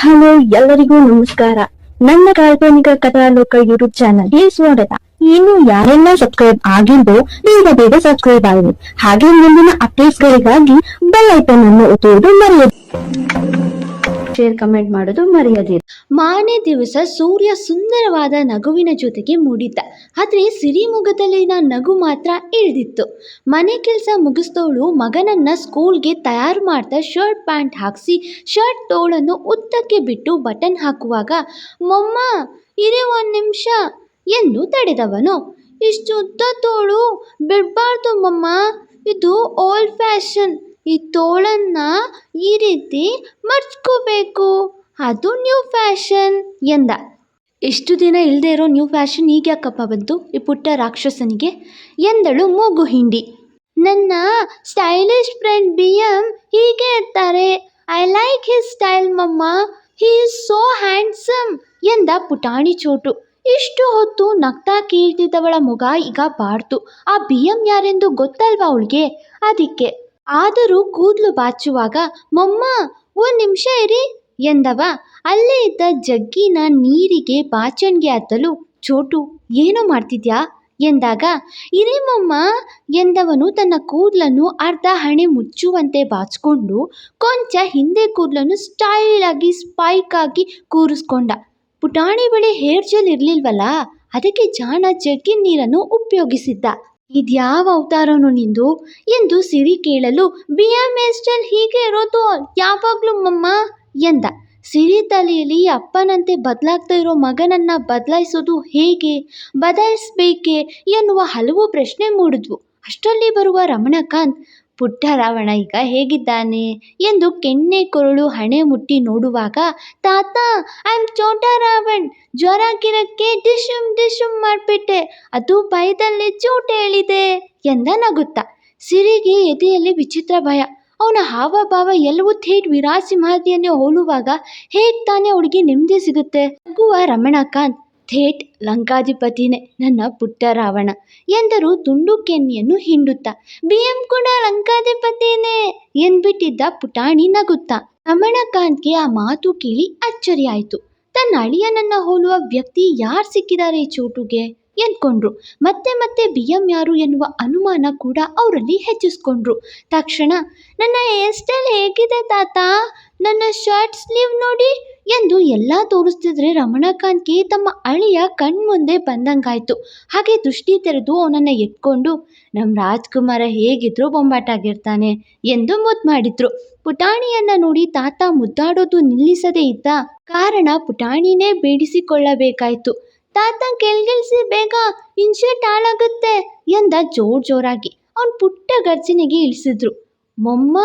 Hello, ಎಲ್ಲರಿಗೂ ನಮಸ್ಕಾರ. ನನ್ನ ಕಾಲ್ಪನಿಕ ಕಥಾಲೋಕ ಯೂಟ್ಯೂಬ್ ಚಾನಲ್ಗೆ ಸ್ವಾಗತ. ಇನ್ನು ಯಾರೆಲ್ಲ ಸಬ್ಸ್ಕ್ರೈಬ್ ಆಗಿದ್ದು ಬೇಗ ಬೇಗ ಸಬ್ಸ್ಕ್ರೈಬ್ ಆಗಿ. ಹಾಗೆ ಮುಂದಿನ ಅಪ್ಡೇಟ್ಸ್ ಗಳಿಗಾಗಿ ಬೆಲ್ ಐಕನ್ ಅನ್ನು ಒತ್ತುವುದು ಮರೆಯದು. ಶೇರ್ ಕಮೆಂಟ್ ಮಾಡೋದು ಮರೆಯದಿರಿ. ಮಾರನೇ ದಿವಸ ಸೂರ್ಯ ಸುಂದರವಾದ ನಗುವಿನ ಜೊತೆಗೆ ಮೂಡಿದ್ದ. ಆದರೆ ಸಿರಿಮುಖದಲ್ಲಿನ ನಗು ಮಾತ್ರ ಇಳಿದಿತ್ತು. ಮನೆ ಕೆಲಸ ಮುಗಿಸಿದವಳು ಮಗನನ್ನ ಸ್ಕೂಲ್ಗೆ ತಯಾರು ಮಾಡ್ತಾ ಶರ್ಟ್ ಪ್ಯಾಂಟ್ ಹಾಕಿಸಿ ಶರ್ಟ್ ತೋಳನ್ನು ಉದ್ದಕ್ಕೆ ಬಿಟ್ಟು ಬಟನ್ ಹಾಕುವಾಗ, ಮೊಮ್ಮ ಇರೇ ಒಂದು ನಿಮಿಷ ಎಂದು ತಡೆದವನು. ಇಷ್ಟು ಉದ್ದ ತೋಳು, ಬಿಡಬಾರ್ದು ಮಮ್ಮ, ಇದು ಓಲ್ಡ್ ಫ್ಯಾಷನ್ ಈ ತೋಳನ್ನ ಈ ರೀತಿ ಮರ್ಚ್ಕೋಬೇಕು. ಅದು ನ್ಯೂ ಫ್ಯಾಷನ್ ಎಂದ. ಎಷ್ಟು ದಿನ ಇಲ್ಲದೆ ಇರೋ ನ್ಯೂ ಫ್ಯಾಷನ್ ಈಗ ಯಾಕಪ್ಪ ಬಂತು? ಈ ಪುಟ್ಟ ರಾಕ್ಷಸನಿಗೆ ಎಂದಳು ಮೂಗು ಹಿಂಡಿ. ನನ್ನ ಸ್ಟೈಲಿಶ್ ಫ್ರೆಂಡ್ ಬಿ ಎಂ ಹೀಗೆ ಇರ್ತಾರೆ. ಐ ಲೈಕ್ ಹಿಸ್ ಸ್ಟೈಲ್ ಮಮ್ಮ. ಹೀ ಇಸ್ ಸೋ ಹ್ಯಾಂಡ್ಸಮ್ ಎಂದ ಪುಟಾಣಿ ಚೋಟು. ಇಷ್ಟು ಹೊತ್ತು ನಗ್ತಾ ಕೀಳ್ತಿದ್ದವಳ ಮುಗ ಈಗ ಬಾಡ್ತು ಆ ಬಿ ಎಂ ಯಾರೆಂದು ಗೊತ್ತಲ್ವಾ ಅವಳಿಗೆ? ಅದಕ್ಕೆ ಆದರೂ ಕೂದಲು ಬಾಚುವಾಗ, ಮೊಮ್ಮ, ಒಂದು ನಿಮಿಷ ಇರಿ ಎಂದವ. ಅಲ್ಲೇ ಇದ್ದ ಜಗ್ಗಿನ ನೀರಿಗೆ ಬಾಚಣಿಗೆ ಹತ್ತಲು, ಚೋಟು, ಏನೋ ಮಾಡ್ತಿದ್ಯಾ? ಎಂದಾಗ, ಇರೇ ಮೊಮ್ಮ ಎಂದವನು ತನ್ನ ಕೂದಲನ್ನು ಅರ್ಧ ಹಣೆ ಮುಚ್ಚುವಂತೆ ಬಾಚಿಕೊಂಡು, ಕೊಂಚ ಹಿಂದೆ ಕೂದಲನ್ನು ಸ್ಟೈಲಾಗಿ ಸ್ಪೈಕ್ ಆಗಿ ಕೂರಿಸ್ಕೊಂಡ. ಪುಟಾಣಿ ಬಳಿ ಹೇರ್ ಜೆಲ್ ಇರಲಿಲ್ವಲ್ಲ, ಅದಕ್ಕೆ ಜಾಣ ಜಗ್ಗಿನ ನೀರನ್ನು ಉಪಯೋಗಿಸಿದ್ದ. ಇದ್ಯಾವ ಅವತಾರನು ನಿಂದು? ಎಂದು ಸಿರಿ ಕೇಳಲು ಬಿ ಎಂ ಎಸ್ಟಲ್ ಹೀಗೆ ಇರೋದು ಯಾವಾಗಲೂ ಮಮ್ಮ ಎಂದ. ಸಿರಿ ತಲೆಯಲ್ಲಿ ಅಪ್ಪನಂತೆ ಬದಲಾಗ್ತಾ ಇರೋ ಮಗನನ್ನ ಬದಲಾಯಿಸೋದು ಹೇಗೆ, ಬದಲಾಯಿಸ್ಬೇಕೆ ಎನ್ನುವ ಹಲವು ಪ್ರಶ್ನೆ ಮೂಡಿದ್ವು. ಅಷ್ಟರಲ್ಲಿ ಬರುವ ರಮಣಕಾಂತ್ ಪುಟ್ಟ ರಾವಣ ಈಗ ಹೇಗಿದ್ದಾನೆ ಎಂದು ಕೆನ್ನೆ ಕೊರಳು ಹಣೆ ಮುಟ್ಟಿ ನೋಡುವಾಗ, ತಾತ ಐ ಆಮ್ ಚೋಟ ರಾವಣ್ ಜ್ವರ ಗಿರಕ್ಕೆ ಡಿಶುಮ್ ಡಿಶುಮ್ ಮಾಡಿಬಿಟ್ಟೆ. ಅದು ಭಯದಲ್ಲಿ ಚೋಟ ಹೇಳಿದೆ ಎಂದ ನಗುತ್ತ. ಸಿರಿಗೆ ಎದೆಯಲ್ಲಿ ವಿಚಿತ್ರ ಭಯ. ಅವನ ಹಾವಭಾವ ಎಲ್ಲವೂ ಥೇಟ್ ವಿರಾಸಿಂಹಾದಿಯನ್ನೇ ಹೋಲುವಾಗ ಹೇಗ್ ತಾನೇ ಅವಳಿಗೆ ನೆಮ್ಮದಿ ಸಿಗುತ್ತೆ? ನಗುವ ರಮಣಕಾಂತ್ ಥೇಟ್ ಲಂಕಾಧಿಪತಿನೇ ನನ್ನ ಪುಟ್ಟ ರಾವಣ ಎಂದರು ತುಂಡು ಕೆನ್ನಿಯನ್ನು ಹಿಂಡುತ್ತಾ. ಬಿ ಎಂ ಕೂಡ ಲಂಕಾಧಿಪತಿನೇ ಎಂದ್ಬಿಟ್ಟಿದ್ದ ಪುಟಾಣಿ ನಗುತ್ತಾ. ರಮಣಕಾಂತ್ಗೆ ಆ ಮಾತು ಕೇಳಿ ಅಚ್ಚರಿಯಾಯಿತು ತನ್ನ ಅಳಿಯನನ್ನ ಹೋಲುವ ವ್ಯಕ್ತಿ ಯಾರು ಸಿಕ್ಕಿದ್ದಾರೆ ಈ ಚೋಟುಗೆ ಎಂದ್ಕೊಂಡ್ರು. ಮತ್ತೆ ಮತ್ತೆ ಬಿ ಎಂ ಯಾರು ಎನ್ನುವ ಅನುಮಾನ ಕೂಡ ಅವರಲ್ಲಿ ಹೆಚ್ಚಿಸ್ಕೊಂಡ್ರು. ತಕ್ಷಣ, ನನ್ನ ಹೇರ್ ಸ್ಟೈಲ್ ಹೇಗಿದೆ ತಾತ? ನನ್ನ ಶರ್ಟ್ ಸ್ಲೀವ್ ನೋಡಿ ಎಂದು ಎಲ್ಲ ತೋರಿಸ್ತಿದ್ರೆ ರಮಣಕಾಂತ್ಗೆ ತಮ್ಮ ಅಳಿಯ ಕಣ್ಮುಂದೆ ಬಂದಂಗಾಯ್ತು. ಹಾಗೆ ದೃಷ್ಟಿ ತೆರೆದು ಅವನನ್ನ ಎತ್ಕೊಂಡು ನಮ್ಮ ರಾಜ್ಕುಮಾರ ಹೇಗಿದ್ರು ಬೊಂಬಾಟಾಗಿರ್ತಾನೆ ಎಂದು ಮುದ್ದು ಮಾಡಿದ್ರು. ಪುಟಾಣಿಯನ್ನ ನೋಡಿ ತಾತ ಮುದ್ದಾಡೋದು ನಿಲ್ಲಿಸದೇ ಇದ್ದ ಕಾರಣ ಪುಟಾಣಿನೇ ಬೇಡಿಸಿಕೊಳ್ಳಬೇಕಾಯ್ತು. ತಾತ ಕೆಲ್ಗಿಳಿಸಿ ಬೇಗ ಇನ್ಶರ್ಟ್ ಹಾಳಾಗುತ್ತೆ ಎಂದ ಜೋರ್ ಜೋರಾಗಿ. ಅವನ್ ಪುಟ್ಟ ಗರ್ಜನೆಗೆ ಇಳಿಸಿದ್ರು. ಮೊಮ್ಮ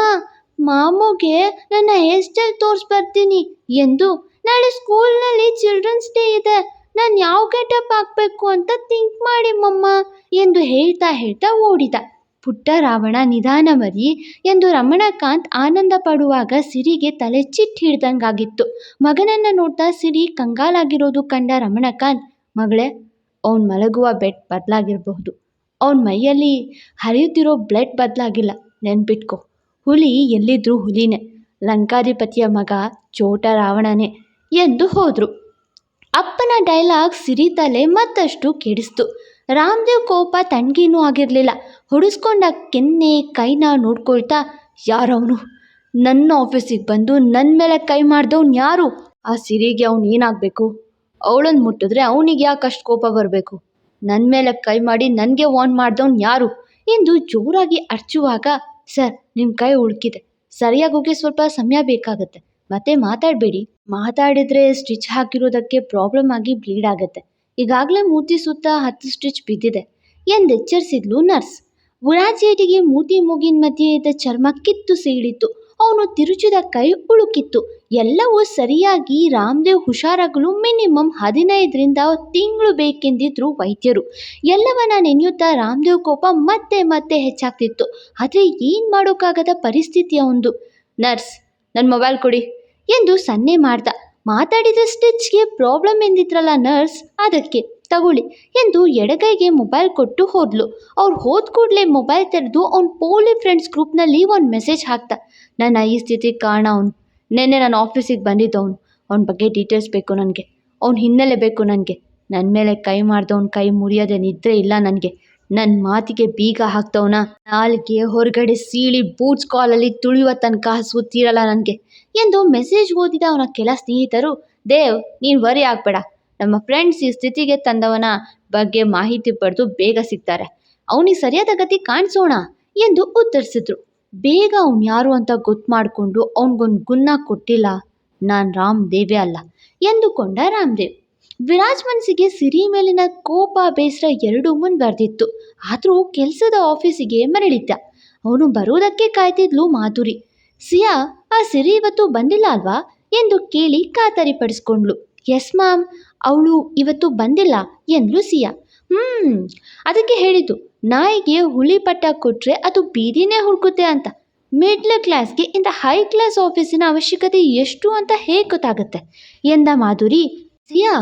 ಮಾಮೂಗೆ ನನ್ನ ಹೇರ್ ಸ್ಟೈಲ್ ತೋರಿಸ್ಬರ್ತೀನಿ ಎಂದು ನಾಳೆ ಸ್ಕೂಲ್ನಲ್ಲಿ ಚಿಲ್ಡ್ರನ್ಸ್ ಡೇ ಇದೆ. ನಾನು ಯಾವ ಗೆಟಪ್ ಹಾಕಬೇಕು ಅಂತ ಥಿಂಕ್ ಮಾಡಿ ಮಮ್ಮ ಎಂದು ಹೇಳ್ತಾ ಹೇಳ್ತಾ ಓಡಿದ. ಪುಟ್ಟ ರಾವಣ ನಿಧಾನ ಮರಿ ಎಂದು ರಮಣಕಾಂತ್ ಆನಂದ ಪಡುವಾಗ ಸಿರಿಗೆ ತಲೆ ಚಿಟ್ಟು ಹಿಡ್ದಂಗಾಗಿತ್ತು. ಮಗನನ್ನು ನೋಡ್ತಾ ಸಿರಿ ಕಂಗಾಲಾಗಿರೋದು ಕಂಡ ರಮಣಕಾಂತ್, ಮಗಳೇ, ಅವನು ಮಲಗುವ ಬೆಡ್ ಬದಲಾಗಿರಬಹುದು. ಅವನ ಮೈಯಲ್ಲಿ ಹರಿಯುತ್ತಿರೋ ಬ್ಲಡ್ ಬದಲಾಗಿಲ್ಲ. ನೆನ್ಪಿಟ್ಕೊ. ಹುಲಿ ಎಲ್ಲಿದ್ರು ಹುಲಿನೇ, ಲಂಕಾಧಿಪತಿಯ ಮಗ ಚೋಟ ರಾವಣನೇ ಎಂದು ಹೋದರು. ಅಪ್ಪನ ಡೈಲಾಗ್ ಸಿರಿತಲೆ ಮತ್ತಷ್ಟು ಕೆಡಿಸ್ತು. ರಾಮದೇವ್ ಕೋಪ ತಣ್ಣಗೇನೂ ಆಗಿರಲಿಲ್ಲ. ಹೊಡಿಸ್ಕೊಂಡ ಕೆನ್ನೆ ಕೈನ ನೋಡ್ಕೊಳ್ತಾ, ಯಾರವನು? ನನ್ನ ಆಫೀಸಿಗೆ ಬಂದು ನನ್ನ ಮೇಲೆ ಕೈ ಮಾಡ್ದವ್ನು ಯಾರು? ಆ ಸಿರಿಗೆ ಅವ್ನು ಏನಾಗಬೇಕು? ಅವಳನ್ನು ಮುಟ್ಟಿದ್ರೆ ಅವನಿಗೆ ಯಾಕೆ ಅಷ್ಟು ಕೋಪ ಬರಬೇಕು? ನನ್ನ ಮೇಲೆ ಕೈ ಮಾಡಿ ನನಗೆ ವಾನ್ ಮಾಡ್ದವ್ನು ಯಾರು? ಎಂದು ಜೋರಾಗಿ ಅರ್ಚುವಾಗ ಸರ್ ನಿಮ್ಮ ಕೈ ಉಳ್ಕಿದೆ. ಸರಿಯಾಗಿ ಹೋಗಿ ಸ್ವಲ್ಪ ಸಮಯ ಬೇಕಾಗುತ್ತೆ. ಮತ್ತೆ ಮಾತಾಡಬೇಡಿ. ಮಾತಾಡಿದರೆ ಸ್ಟಿಚ್ ಹಾಕಿರೋದಕ್ಕೆ ಪ್ರಾಬ್ಲಮ್ ಆಗಿ ಬ್ಲೀಡ್ ಆಗುತ್ತೆ. ಈಗಾಗಲೇ ಮೂತಿ ಸುತ್ತ ಹತ್ತು ಸ್ಟಿಚ್ ಬಿದ್ದಿದೆ. ಎಂದು ಎಚ್ಚರಿಸಿದ್ಲು ನರ್ಸ್. ಬುರಾಜೇಟಿಗೆ ಮೂತಿ ಮೂಗಿನ ಮಧ್ಯೆ ಇದ್ದ ಚರ್ಮ ಕಿತ್ತು ಸೀಳಿತ್ತು. ಅವನು ತಿರುಚಿದ ಕೈ ಉಳುಕಿತ್ತು. ಎಲ್ಲವೂ ಸರಿಯಾಗಿ ರಾಮದೇವ್ ಹುಷಾರಾಗಲು ಮಿನಿಮಮ್ ಹದಿನೈದರಿಂದ ತಿಂಗಳು ಬೇಕೆಂದಿದ್ರು ವೈದ್ಯರು. ಎಲ್ಲವನ್ನ ನೆನೆಯುತ್ತಾ ರಾಮದೇವ್ ಕೋಪ ಮತ್ತೆ ಮತ್ತೆ ಹೆಚ್ಚಾಗ್ತಿತ್ತು. ಆದರೆ ಏನು ಮಾಡೋಕ್ಕಾಗದ ಪರಿಸ್ಥಿತಿ ಒಂದು ನರ್ಸ್ ನನ್ನ ಮೊಬೈಲ್ ಕೊಡಿ ಎಂದು ಸನ್ನೆ ಮಾಡ್ದ. ಮಾತಾಡಿದ ಸ್ಟಿಚ್ಗೆ ಪ್ರಾಬ್ಲಮ್ ಎಂದಿದ್ರಲ್ಲ ನರ್ಸ್, ಅದಕ್ಕೆ. ತಗೊಳ್ಳಿ ಎಂದು ಎಡಗೈಗೆ ಮೊಬೈಲ್ ಕೊಟ್ಟು ಹೋದ್ಲು. ಅವ್ರು ಹೋದ ಕೂಡಲೇ ಮೊಬೈಲ್ ತೆರೆದು ಅವ್ನ ಪೋಲಿ ಫ್ರೆಂಡ್ಸ್ ಗ್ರೂಪ್ನಲ್ಲಿ ಒಂದು ಮೆಸೇಜ್ ಹಾಕ್ತ, ನನ್ನ ಈ ಸ್ಥಿತಿಗೆ ಕಾರಣ ಅವನು. ನಿನ್ನೆ ನಾನು ಆಫೀಸಿಗೆ ಬಂದಿದ್ದವನು ಅವನ. ಬಗ್ಗೆ ಡೀಟೇಲ್ಸ್ ಬೇಕು ನನಗೆ. ಅವನ ಹಿನ್ನೆಲೆ ಬೇಕು ನನಗೆ. ನನ್ನ ಮೇಲೆ ಕೈ ಮಾಡ್ದವ್ನ ಕೈ ಮುರಿಯೋದೇ ನಿದ್ರೆ ಇಲ್ಲ ನನಗೆ. ನನ್ನ ಮಾತಿಗೆ ಬೀಗ ಹಾಕ್ತವನ? ನಾಲ್ಗೆ ಹೊರಗಡೆ ಸೀಳಿ ಬೂಟ್ಸ್ ಕಾಲಲ್ಲಿ ತುಳಿಯುವ ತನಕ ಹಸು ತೀರಲ್ಲ ನನಗೆ. ಎಂದು ಮೆಸೇಜ್ ಓದಿದ ಅವನ ಕೆಲ ಸ್ನೇಹಿತರು, ದೇವ್, ನೀನು ವರಿ ಆಗಬೇಡ. ನಮ್ಮ ಫ್ರೆಂಡ್ಸ್ ಈ ಸ್ಥಿತಿಗೆ ತಂದವನ ಬಗ್ಗೆ ಮಾಹಿತಿ ಪಡೆದು ಬೇಗ ಸಿಗ್ತಾರೆ. ಅವನಿಗೆ ಸರಿಯಾದ ಗತಿ ಕಾಣಿಸೋಣ ಎಂದು ಉತ್ತರಿಸಿದ್ರು. ಬೇಗ ಅವ್ನು ಯಾರು ಅಂತ ಗೊತ್ತು ಮಾಡಿಕೊಂಡು ಅವನಿಗೊಂದು ಗುನ್ನ ಕೊಟ್ಟಿಲ್ಲ. ನಾನು ರಾಮದೇವೇ ಅಲ್ಲ ಎಂದುಕೊಂಡ ರಾಮದೇವ್. ವಿರಾಜ್ ಮನಸ್ಸಿಗೆ ಸಿರಿ ಮೇಲಿನ ಕೋಪ ಬೇಸರ ಎರಡೂ ಮುಂದುವರೆದಿತ್ತು ಆದರೂ ಕೆಲಸದ ಆಫೀಸಿಗೆ ಮರಳಿದ್ದ. ಅವನು ಬರುವುದಕ್ಕೆ ಕಾಯ್ತಿದ್ಲು ಮಾಧುರಿ. ಸಿಯಾ, ಆ ಸಿರಿ ಇವತ್ತು ಬಂದಿಲ್ಲ ಅಲ್ವಾ? ಎಂದು ಕೇಳಿ ಖಾತರಿಪಡಿಸ್ಕೊಂಡ್ಳು. ಎಸ್ ಮ್ಯಾಮ್ ಅವಳು ಇವತ್ತು ಬಂದಿಲ್ಲ ಎಂದ್ಲು ಸಿಯ ಹ್ಞೂ ಅದಕ್ಕೆ ಹೇಳಿದ್ದು, ನಾಯಿಗೆ ಹುಳಿ ಪಟ್ಟ ಕೊಟ್ಟರೆ ಅದು ಬೀದಿನೇ ಹುಡುಕುತ್ತೆ ಅಂತ. ಮಿಡ್ಲ್ ಕ್ಲಾಸ್ಗೆ ಇಂಥ ಹೈ ಕ್ಲಾಸ್ ಆಫೀಸಿನ ಅವಶ್ಯಕತೆ ಎಷ್ಟು ಅಂತ ಹೇಗೆ ಗೊತ್ತಾಗುತ್ತೆ? ಎಂದ ಮಾಧುರಿ ಸಿಯಾ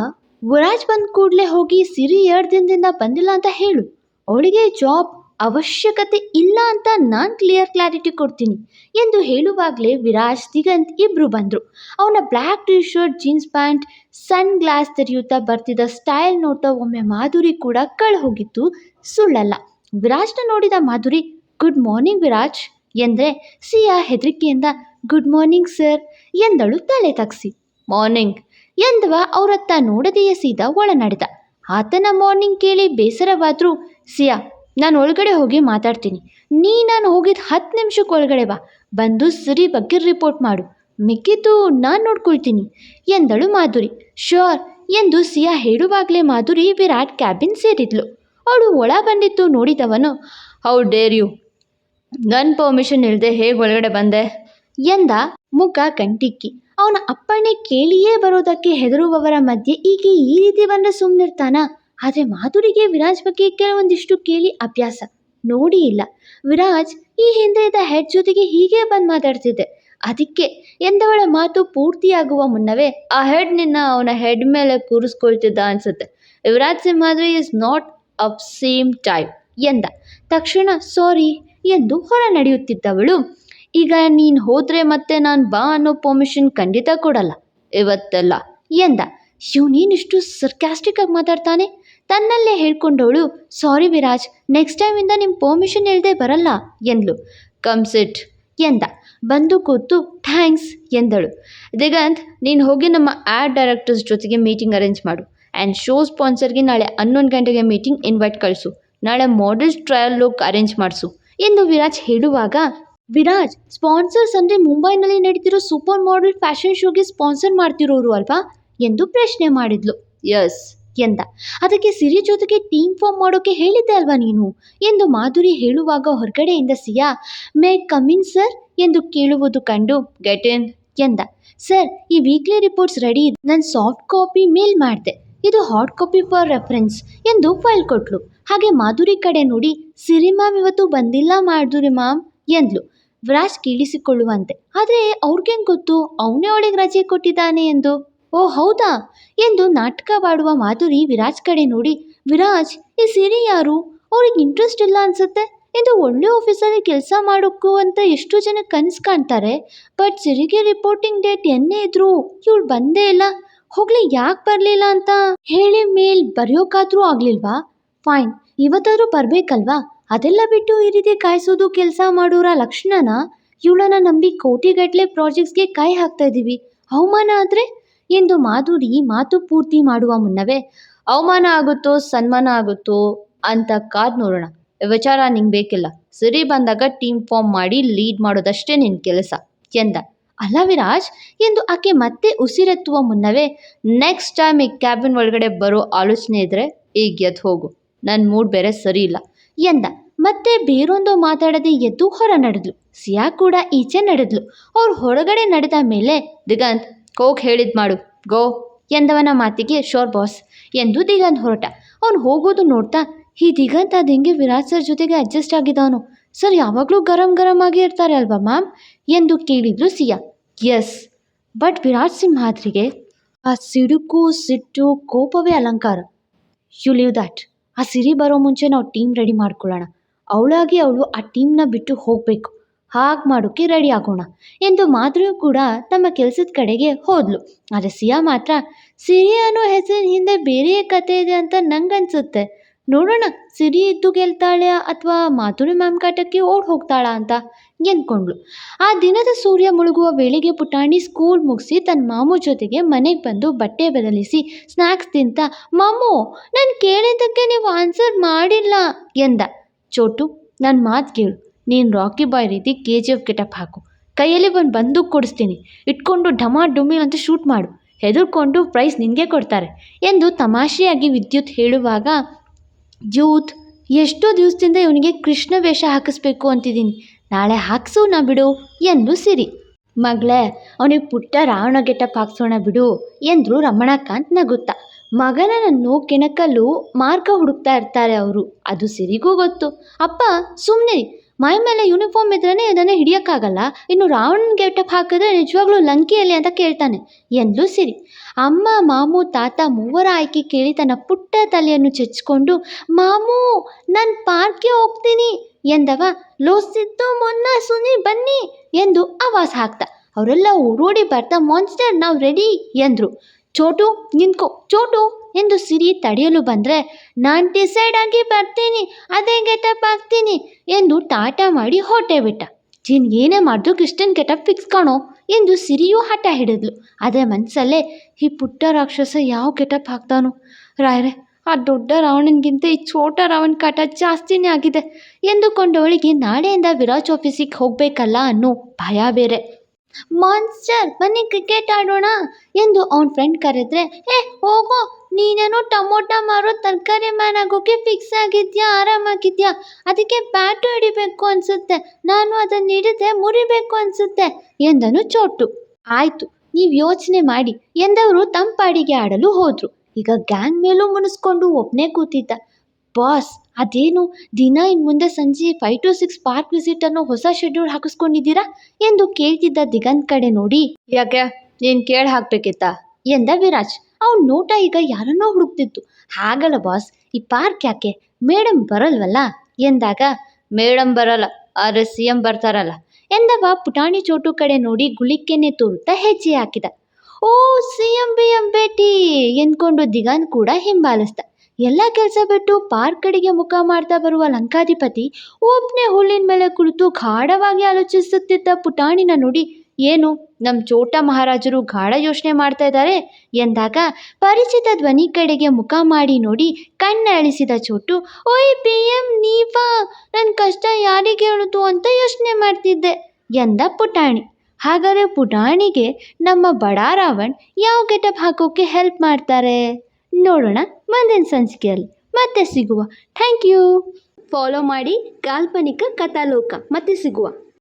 ವರಾಜ್ ಬಂದ ಕೂಡಲೇ ಹೋಗಿ ಸಿರಿ ಎರಡು ದಿನದಿಂದ ಬಂದಿಲ್ಲ ಅಂತ ಹೇಳು. ಅವಳಿಗೆ ಜಾಬ್ ಅವಶ್ಯಕತೆ ಇಲ್ಲ ಅಂತ ನಾನು ಕ್ಲಿಯರ್ ಕ್ಲಾರಿಟಿ ಕೊಡ್ತೀನಿ ಎಂದು ಹೇಳುವಾಗಲೇ ವಿರಾಜ್ ದಿಗಂತ್ ಇಬ್ಬರು ಬಂದರು. ಅವನ black T shirt jeans pant sun glass ತೆರೆಯುತ್ತಾ ಬರ್ತಿದ್ದ ಸ್ಟೈಲ್ ನೋಟ ಒಮ್ಮೆ ಮಾಧುರಿ ಕೂಡ ಕಳೆ ಹೋಗಿತ್ತು ಸುಳ್ಳಲ್ಲ. ವಿರಾಜ್ನ ನೋಡಿದ ಮಾಧುರಿ ಗುಡ್ ಮಾರ್ನಿಂಗ್ ವಿರಾಜ್ ಎಂದರೆ, ಸಿಯಾ ಹೆದರಿಕೆಯಿಂದ ಗುಡ್ ಮಾರ್ನಿಂಗ್ ಸರ್ ಎಂದಳು ತಲೆ ತಗ್ಸಿ. ಮಾರ್ನಿಂಗ್ ಎಂದವ ಅವರತ್ತ ನೋಡದೆಯೇ ಸೀದಾ ಒಳ ನಡೆದ ಆತನ ಮಾರ್ನಿಂಗ್ ಕೇಳಿ ಬೇಸರವಾದರೂ, ಸಿಯಾ ನಾನು ಒಳಗಡೆ ಹೋಗಿ ಮಾತಾಡ್ತೀನಿ. ನೀ ನಾನು ಹೋಗಿದ್ದು ಹತ್ತು ನಿಮಿಷಕ್ಕೆ ಒಳಗಡೆ ಬಾ. ಬಂದು ಸರಿ ಬಗ್ಗೆ ರಿಪೋರ್ಟ್ ಮಾಡು. ಮಿಕ್ಕಿದ್ದು ನಾನು ನೋಡ್ಕೊಳ್ತೀನಿ. ಎಂದಳು ಮಾಧುರಿ. ಶ್ಯೂರ್, ಎಂದು ಸಿಯಾ ಹೇಳುವಾಗಲೇ ಮಾಧುರಿ ವಿರಾಟ್ ಕ್ಯಾಬಿನ್ ಸೇರಿದ್ಲು. ಅವಳು ಒಳ ಬಂದಿದ್ದು ನೋಡಿದವನು ಹೌ ಡೇರ್ ಯು ನನ್ನ ಪರ್ಮಿಷನ್ ಇಲ್ಲದೆ ಹೇಗೆ ಒಳಗಡೆ ಬಂದೆ? ಎಂದ ಮುಖ ಕಂಟಿಕ್ಕಿ ಅವನ ಅಪ್ಪಣೆ ಕೇಳಿಯೇ ಬರೋದಕ್ಕೆ ಹೆದರುವವರ ಮಧ್ಯೆ ಈಗ ಈ ರೀತಿ ಬಂದರೆ ಸುಮ್ಮನಿರ್ತಾನ ಆದರೆ ಮಾಧುರಿಗೆ ವಿರಾಜ್ ಬಗ್ಗೆ ಕೆಲವೊಂದಿಷ್ಟು ಕೇಳಿ ಅಭ್ಯಾಸ. ನೋಡಿ ಇಲ್ಲ. ವಿರಾಜ್ ಈ ಹಿಂದೆ ಇದ್ದ ಹೆಡ್ ಜೊತೆಗೆ ಹೀಗೆ ಬಂದು ಮಾತಾಡ್ತಿದ್ದೆ. ಅದಕ್ಕೆ ಎಂದವಳ ಮಾತು ಪೂರ್ತಿಯಾಗುವ ಮುನ್ನವೇ ಆ ಹೆಡ್ ನಿನ್ನ ಅವನ ಹೆಡ್ ಮೇಲೆ ಕೂರಿಸ್ಕೊಳ್ತಿದ್ದ ಅನ್ಸುತ್ತೆ. Viraj Madhuri is not up same type ಎಂದ. ತಕ್ಷಣ, ಸಾರಿ ಎಂದು ಹೊರ ನಡೆಯುತ್ತಿದ್ದವಳು. ಈಗ ನೀನು ಹೋದರೆ ಮತ್ತೆ ನಾನು ಬಾ ಅನ್ನೋ ಪರ್ಮಿಷನ್ ಖಂಡಿತ ಕೊಡಲ್ಲ. ಇವತ್ತೆಲ್ಲ ಎಂದ. ಇವನೇನಿಷ್ಟು ಸರ್ಕ್ಯಾಸ್ಟಿಕ್ ಆಗಿ ಮಾತಾಡ್ತಾನೆ. ತನ್ನಲ್ಲೇ ಹೇಳ್ಕೊಂಡವಳು ಸಾರಿ ವಿರಾಜ್ ನೆಕ್ಸ್ಟ್ ಟೈಮಿಂದ ನಿಮ್ಮ ಪರ್ಮಿಷನ್ ಇಲ್ಲದೆ ಬರಲ್ಲ, ಎಂದ್ಲು. ಕಮ್ಸಿಟ್ ಎಂದ. ಬಂದು ಕೂತು ಥ್ಯಾಂಕ್ಸ್ ಎಂದಳು. ದಿಗಂತ್, ನೀನು ಹೋಗಿ ನಮ್ಮ ಆ್ಯಡ್ ಡೈರೆಕ್ಟರ್ಸ್ ಜೊತೆಗೆ ಮೀಟಿಂಗ್ ಅರೇಂಜ್ ಮಾಡು. ಆ್ಯಂಡ್ ಶೋ ಸ್ಪಾನ್ಸರ್ಗೆ ನಾಳೆ ಹನ್ನೊಂದು ಗಂಟೆಗೆ ಮೀಟಿಂಗ್ ಇನ್ವೈಟ್ ಕಳಿಸು. ನಾಳೆ ಮಾಡೆಲ್ಸ್ ಟ್ರಯಲ್ ಲುಕ್ ಅರೇಂಜ್ ಮಾಡಿಸು, ಎಂದು ವಿರಾಜ್ ಹೇಳುವಾಗ, ವಿರಾಜ್ ಸ್ಪಾನ್ಸರ್ಸ್ ಅಂದರೆ ಮುಂಬೈನಲ್ಲಿ ನಡೀತಿರೋ ಸೂಪರ್ ಮಾಡೆಲ್ ಫ್ಯಾಷನ್ ಶೋಗೆ ಸ್ಪಾನ್ಸರ್ ಮಾಡ್ತಿರೋರು ಅಲ್ವಾ? ಎಂದು ಪ್ರಶ್ನೆ ಮಾಡಿದ್ಲು. ಎಸ್ ಎಂದ ಅದಕ್ಕೆ ಸಿರಿ ಜೊತೆಗೆ ಟೀಮ್ ಫಾರ್ಮ್ ಮಾಡೋಕೆ ಹೇಳಿದ್ದೆ ಅಲ್ವಾ ನೀನು? ಎಂದು ಮಾಧುರಿ ಹೇಳುವಾಗ ಹೊರಗಡೆಯಿಂದ ಸಿಯಾ ಮೇ ಕಮಿನ್ ಸರ್ ಎಂದು ಕೇಳುವುದು ಕಂಡು ಗೆಟ್ ಇನ್ ಎಂದ. ಸರ್ ಈ ವೀಕ್ಲಿ ರಿಪೋರ್ಟ್ಸ್ ರೆಡಿ ನಾನು ಸಾಫ್ಟ್ ಕಾಪಿ ಮೇಲ್ ಮಾಡಿದೆ. ಇದು ಹಾಟ್ ಕಾಪಿ ಫಾರ್ ರೆಫರೆನ್ಸ್ ಎಂದು ಫೈಲ್ ಕೊಟ್ಲು. ಹಾಗೆ ಮಾಧುರಿ ಕಡೆ ನೋಡಿ, ಸಿರಿ ಮ್ಯಾಮ್ ಇವತ್ತು ಬಂದಿಲ್ಲ ಮಾಧುರಿ ಮ್ಯಾಮ್ ಎಂದ್ಲು. ವ್ರಾಶ್ ಕೇಳಿಸಿಕೊಳ್ಳುವಂತೆ. ಆದರೆ ಅವ್ರಿಗೇನು ಗೊತ್ತು? ಅವನೇ ಅವಳಿಗೆ ರಜೆ ಕೊಟ್ಟಿದ್ದಾನೆ, ಎಂದು. ಓ ಹೌದಾ? ಎಂದು ನಾಟಕವಾಡುವ ಮಾಧುರಿ ವಿರಾಜ್ ಕಡೆ ನೋಡಿ, ವಿರಾಜ್, ಈ ಸೀರೆ ಯಾರು? ಅವ್ರಿಗೆ ಇಂಟ್ರೆಸ್ಟ್ ಇಲ್ಲ ಅನ್ಸುತ್ತೆ. ಇದು ಒಳ್ಳೆ ಆಫೀಸಲ್ಲಿ ಕೆಲಸ ಮಾಡೋಕ್ಕೂ ಅಂತ ಎಷ್ಟು ಜನ ಕನಸು ಕಾಣ್ತಾರೆ. ಬಟ್ ಸಿರಿಗೆ ರಿಪೋರ್ಟಿಂಗ್ ಡೇಟ್ ಎನ್ನೇ ಇದ್ರು, ಇವಳು ಬಂದೇ ಇಲ್ಲ. ಹೋಗ್ಲಿ, ಯಾಕೆ ಬರಲಿಲ್ಲ ಅಂತ? ಹೇಳಿ, ಮೇಲ್ ಬರೆಯೋಕ್ಕಾದ್ರೂ ಆಗ್ಲಿಲ್ವಾ? ಫೈನ್ ಇವತ್ತಾದ್ರೂ ಬರಬೇಕಲ್ವಾ? ಅದೆಲ್ಲ ಬಿಟ್ಟು ಈ ರೀತಿ ಕಾಯಿಸೋದು ಕೆಲಸ ಮಾಡೋರ ಲಕ್ಷಣನ? ಇವಳನ್ನ ನಂಬಿ ಕೋಟಿಗಟ್ಟಲೆ ಪ್ರಾಜೆಕ್ಟ್ಸ್ಗೆ ಕೈ ಹಾಕ್ತಾ ಇದ್ದೀವಿ ಅವಮಾನ ಆದರೆ ಎಂದು ಮಾಧುರಿ ಮಾತು ಪೂರ್ತಿ ಮಾಡುವ ಮುನ್ನವೇ, ಅವಮಾನ ಆಗುತ್ತೋ ಸನ್ಮಾನ ಆಗುತ್ತೋ ಅಂತ ಕಾದ್ ನೋಡೋಣ. ವಿಚಾರ ನಿಂಗೆ ಬೇಕಿಲ್ಲ. ಸರಿ ಬಂದಾಗ ಟೀಮ್ ಫಾರ್ಮ್ ಮಾಡಿ ಲೀಡ್ ಮಾಡೋದಷ್ಟೇ ನಿನ್ನ ಕೆಲಸ ಎಂದ. ಅಲ್ಲ ವಿರಾಜ್, ಎಂದು ಆಕೆ ಮತ್ತೆ ಉಸಿರೆತ್ತುವ ಮುನ್ನವೇ ನೆಕ್ಸ್ಟ್ ಟೈಮ್ ಈ ಕ್ಯಾಬಿನ್ ಒಳಗಡೆ ಬರೋ ಆಲೋಚನೆ ಇದ್ದರೆ ಈಗ ಎದ್ದು ಹೋಗು. ನನ್ನ ಮೂಡ್ ಬೇರೆ ಸರಿ ಇಲ್ಲ ಎಂದ. ಮತ್ತೆ ಬೇರೊಂದು ಮಾತಾಡದೆ ಎದ್ದು ಹೊರ ನಡೆದ್ಲು. ಸಿಯಾ ಕೂಡ ಈಚೆ ನಡೆದ್ಲು. ಅವ್ರು ಹೊರಗಡೆ ನಡೆದ ಮೇಲೆ ದಿಗಂತ್ ಹೋಗಿ ಹೇಳಿದ್ ಮಾಡು, ಗೋ ಎಂದವನ ಮಾತಿಗೆ ಶೋರ್ ಬಾಸ್ ಎಂದು ದಿಗಂತ್ ಹೊರಟ. ಅವನು ಹೋಗೋದು ನೋಡ್ತಾ ಈ ದಿಗಂತ್ ಅದು ಹೆಂಗೆ ವಿರಾಟ್ ಸರ್ ಜೊತೆಗೆ ಅಡ್ಜಸ್ಟ್ ಆಗಿದ್ದವನು ಸರ್, ಯಾವಾಗಲೂ ಗರಂ ಗರಂ ಆಗಿ ಇರ್ತಾರೆ ಅಲ್ವಾ ಮ್ಯಾಮ್? ಎಂದು ಕೇಳಿದ್ರು ಸಿಯಾ. ಎಸ್ ಬಟ್ ವಿರಾಟ್ ಮಾದರಿಗೆ ಆ ಸಿಡುಕು, ಸಿಟ್ಟು, ಕೋಪವೇ ಅಲಂಕಾರ. ಯು ಲೀವ್ ದ್ಯಾಟ್ ಆ ಸಿರಿ ಬರೋ ಮುಂಚೆ ನಾವು ಟೀಮ್ ರೆಡಿ ಮಾಡ್ಕೊಳ್ಳೋಣ. ಅವಳಾಗಿ ಅವಳು ಆ ಟೀಮ್ನ ಬಿಟ್ಟು ಹೋಗಬೇಕು. ಹಾಗೆ ಮಾಡೋಕ್ಕೆ ರೆಡಿ ಆಗೋಣ ಎಂದು ಮಾಧುರಿ ಕೂಡ ತಮ್ಮ ಕೆಲಸದ ಕಡೆಗೆ ಹೋದ್ಲು. ಆದರೆ ಸಿಯಾ ಮಾತ್ರ, ಸಿರಿ ಅನ್ನೋ ಹೆಸರಿನ ಹಿಂದೆ ಬೇರೆ ಕತೆ ಇದೆ ಅಂತ ನಂಗನ್ಸುತ್ತೆ. ನೋಡೋಣ, ಸಿರಿ ಇದ್ದು ಗೆಲ್ತಾಳೆ ಅಥವಾ ಮಾಧುರಿ ಮ್ಯಾಮ್ ಕಾಟಕ್ಕೆ ಓಡ್ ಹೋಗ್ತಾಳ ಅಂತ ಎಂದ್ಕೊಂಡ್ಳು ಆ ದಿನದ ಸೂರ್ಯ ಮುಳುಗುವ ವೇಳೆಗೆ ಪುಟಾಣಿ ಸ್ಕೂಲ್ ಮುಗಿಸಿ ತನ್ನ ಮಾಮು ಜೊತೆಗೆ ಮನೆಗೆ ಬಂದು ಬಟ್ಟೆ ಬದಲಿಸಿ ಸ್ನ್ಯಾಕ್ಸ್ ತಿಂತ, ಮಾಮು, ನಾನು ಕೇಳಿದ್ದಕ್ಕೆ ನೀವು ಆನ್ಸರ್ ಮಾಡಿಲ್ಲ ಎಂದ. ಚೋಟು ನನ್ನ ಮಾತು ಕೇಳು. ನೀನು ರಾಕಿ ಬಾಯ್ ರೀತಿ ಕೆ ಜಿ ಎಫ್ ಗೆಟಪ್ ಹಾಕು. ಕೈಯಲ್ಲಿ ಒಂದು ಬಂದೂಕ್ ಕೊಡಿಸ್ತೀನಿ. ಇಟ್ಕೊಂಡು ಢಮಾ ಡುಮಿ ಅಂತ ಶೂಟ್ ಮಾಡು. ಹೆದರ್ಕೊಂಡು ಪ್ರೈಸ್ ನಿನಗೆ ಕೊಡ್ತಾರೆ. ಎಂದು ತಮಾಷೆಯಾಗಿ ವಿದ್ಯುತ್ ಹೇಳುವಾಗ, ಜ್ಯೂತ್, ಎಷ್ಟೋ ದಿವಸದಿಂದ ಇವನಿಗೆ ಕೃಷ್ಣ ವೇಷ ಹಾಕಿಸ್ಬೇಕು ಅಂತಿದ್ದೀನಿ. ನಾಳೆ ಹಾಕ್ಸು ನಾ ಬಿಡು ಎಂದು ಸಿರಿ. ಮಗಳೇ, ಅವನಿಗೆ ಪುಟ್ಟ ರಾವಣ ಗೆಟಪ್ ಹಾಕ್ಸೋಣ ಬಿಡು ಎಂದರು ರಮಣಕಾಂತ್ ನಗುತ್ತಾ. ಮಗನನ್ನು ಕೆಣಕಲು ಮಾರ್ಗ ಹುಡುಕ್ತಾ ಇರ್ತಾರೆ ಅವರು. ಅದು ಸಿರಿಗೂ ಗೊತ್ತು. ಅಪ್ಪ ಸುಮ್ಮನೆ ಮೈ ಮೇಲೆ ಯೂನಿಫಾರ್ಮ್ ಇದ್ರೇ ಇದನ್ನು ಹಿಡಿಯೋಕ್ಕಾಗಲ್ಲ. ಇನ್ನು ರಾವಣನ ಗೇಟಪ್ ಹಾಕಿದ್ರೆ ನಿಜವಾಗ್ಲೂ ಲಂಕಿಯಲ್ಲಿ ಅಂತ ಕೇಳ್ತಾನೆ. ಎಂದ್ಲು ಸಿರಿ. ಅಮ್ಮ, ಮಾಮು, ತಾತ ಮೂವರ ಆಯ್ಕೆ ಕೇಳಿ ತನ್ನ ಪುಟ್ಟ ತಲೆಯನ್ನು ಚೆಚ್ಚಿಕೊಂಡು, ಮಾಮೂ, ನಾನು ಪಾರ್ಕ್ಗೆ ಹೋಗ್ತೀನಿ ಎಂದವ. ಲೋಸಿದ್ದು ಮೊನ್ನ ಸುನಿ ಬನ್ನಿ ಎಂದು ಆವಾಜ್ ಹಾಕ್ತ. ಅವರೆಲ್ಲ ಓಡೋಡಿ ಬರ್ತಾ ಮಾನ್ಸ್ಟರ್ ನಾವು ರೆಡಿ ಎಂದರು. ಚೋಟು, ನಿಂತ್ಕೋ, ಚೋಟು ಎಂದು ಸಿರಿ ತಡೆಯಲು ಬಂದರೆ, ನಾನು ಡಿಸೈಡ್ ಆಗಿ ಬರ್ತೀನಿ, ಅದೇ ಗೆಟಪ್ ಹಾಕ್ತೀನಿ ಎಂದು ಟಾಟಾ ಮಾಡಿ ಹೊಟ್ಟೆ ಬಿಟ್ಟ. ಜೀನ್ ಏನೇ ಮಾಡಿದ್ರು ಕ್ರಿಶ್ಚಿಯನ್ ಗೆಟಪ್ ಫಿಕ್ಸ್ ಕಾಣೋ ಎಂದು ಸಿರಿಯೂ ಹಠ ಹಿಡಿದ್ಲು. ಅದೇ ಮನಸ್ಸಲ್ಲೇ ಈ ಪುಟ್ಟ ರಾಕ್ಷಸ ಯಾವ ಗೆಟಪ್ ಹಾಕ್ತಾನೋ ರಾಯರೇ, ಆ ದೊಡ್ಡ ರಾವಣನಿಗಿಂತ ಈ ಛೋಟ ರಾವಣ ಕಾಟ ಜಾಸ್ತಿನೇ ಆಗಿದೆ ಎಂದುಕೊಂಡವಳಿಗೆ ನಾಳೆಯಿಂದ ವಿರಾಜ್ ಆಫೀಸಿಗೆ ಹೋಗಬೇಕಲ್ಲ ಅನ್ನೋ ಭಯ ಬೇರೆ. ಮಾನ್ಸ್ಟರ್ ಬನ್ನಿ ಕ್ರಿಕೆಟ್ ಆಡೋಣ ಎಂದು ಅವನ ಫ್ರೆಂಡ್ ಕರೆದ್ರೆ, ಏ, ಹೋಗೋ, ನೀನೇನೋ ಟೊಮೊಟೊ ಮಾರೋ ತರಕಾರಿ ಮ್ಯಾನ್ ಆಗೋಕೆ ಫಿಕ್ಸ್ ಆಗಿದ್ಯಾ, ಆರಾಮಾಗಿದ್ಯಾ? ಅದಕ್ಕೆ ಬ್ಯಾಟು ಹಿಡಿಬೇಕು ಅನ್ಸುತ್ತೆ. ನಾನು ಅದನ್ನು ಹಿಡಿದೆ ಮುರಿಬೇಕು ಅನ್ಸುತ್ತೆ, ಎಂದನು ಚೋಟು. ಆಯ್ತು, ನೀವು ಯೋಚನೆ ಮಾಡಿ, ಎಂದವರು ತಂಪಾಡಿಗೆ ಪಾಡಿಗೆ ಆಡಲು ಹೋದ್ರು. ಈಗ ಗ್ಯಾಂಗ್ ಮೇಲೂ ಮುನಿಸ್ಕೊಂಡು ಒಬ್ಬನೇ ಕೂತಿದ್ದ. ಬಾಸ್ ಅದೇನು ದಿನ ಇನ್ನು ಮುಂದೆ ಸಂಜೆ five to six park visit ಅನ್ನೋ ಹೊಸ ಶೆಡ್ಯೂಲ್ ಹಾಕಿಸ್ಕೊಂಡಿದ್ದೀರಾ ಎಂದು ಕೇಳ್ತಿದ್ದ ದಿಗಂತ್ ಕಡೆ ನೋಡಿ. ಯಾಕೆ? ನೀನು ಕೇಳಿ ಹಾಕ್ಬೇಕಿತ್ತಾ? ಎಂದ ವಿರಾಜ್. ಅವ್ನ ನೋಟ ಈಗ ಯಾರನ್ನೋ ಹುಡುಕ್ತಿತ್ತು. ಹಾಗಲ್ಲ ಬಾಸ್ ಈ ಪಾರ್ಕ್ ಯಾಕೆ? ಮೇಡಮ್ ಬರಲ್ವಲ್ಲ? ಎಂದಾಗ ಮೇಡಮ್ ಬರಲ್ಲ ಆದ್ರೆ ಸಿ ಎಂ ಬರ್ತಾರಲ್ಲ. ಎಂದವ ಪುಟಾಣಿ ಚೋಟು ಕಡೆ ನೋಡಿ ಗುಳಿಕೆನೆ ತೋರುತ್ತಾ ಹೆಜ್ಜೆ ಹಾಕಿದ. ಓ ಸಿ ಎಂ ಬಿ ಎಂ ಭೇಟಿ ಎಂದ್ಕೊಂಡು ದಿಗಂತ್ ಕೂಡ ಹಿಂಬಾಲಿಸ್ದ. ಎಲ್ಲ ಕೆಲಸ ಬಿಟ್ಟು ಪಾರ್ಕ್ ಕಡೆಗೆ ಮುಖ ಮಾಡ್ತಾ ಬರುವ ಲಂಕಾಧಿಪತಿ ಒಬ್ಬನೇ ಹುಲ್ಲಿನ ಮೇಲೆ ಕುಳಿತು ಗಾಢವಾಗಿ ಆಲೋಚಿಸುತ್ತಿದ್ದ ಪುಟಾಣಿನ ನೋಡಿ, ಏನು ನಮ್ಮ ಚೋಟ ಮಹಾರಾಜರು ಗಾಢ ಯೋಚನೆ ಮಾಡ್ತಾ ಇದ್ದಾರೆ? ಎಂದಾಗ ಪರಿಚಿತ ಧ್ವನಿ ಕಡೆಗೆ ಮುಖ ಮಾಡಿ ನೋಡಿ ಕಣ್ಣು ಅಳಿಸಿದ ಚೋಟು, ಓಯ್ ಪಿ ಎಂ ನೀವಾ? ನನ್ನ ಕಷ್ಟ ಯಾರಿಗೆ ಹೇಳುದು ಅಂತ ಯೋಚನೆ ಮಾಡ್ತಿದ್ದೆ, ಎಂದ ಪುಟಾಣಿ. ಹಾಗಾದರೆ ಪುಟಾಣಿಗೆ ನಮ್ಮ ಬಡ ರಾವಣ್ ಯಾವ ಗೆಟಪ್ ಹಾಕೋಕೆ ಹೆಲ್ಪ್ ಮಾಡ್ತಾರೆ? ನೋಡೋಣ ಮುಂದಿನ ಸಂಚಿಕೆಯಲ್ಲಿ. ಮತ್ತೆ ಸಿಗುವ. ಥ್ಯಾಂಕ್ ಯು ಫಾಲೋ ಮಾಡಿ ಕಾಲ್ಪನಿಕ ಕಥಾಲೋಕ. ಮತ್ತೆ ಸಿಗುವ.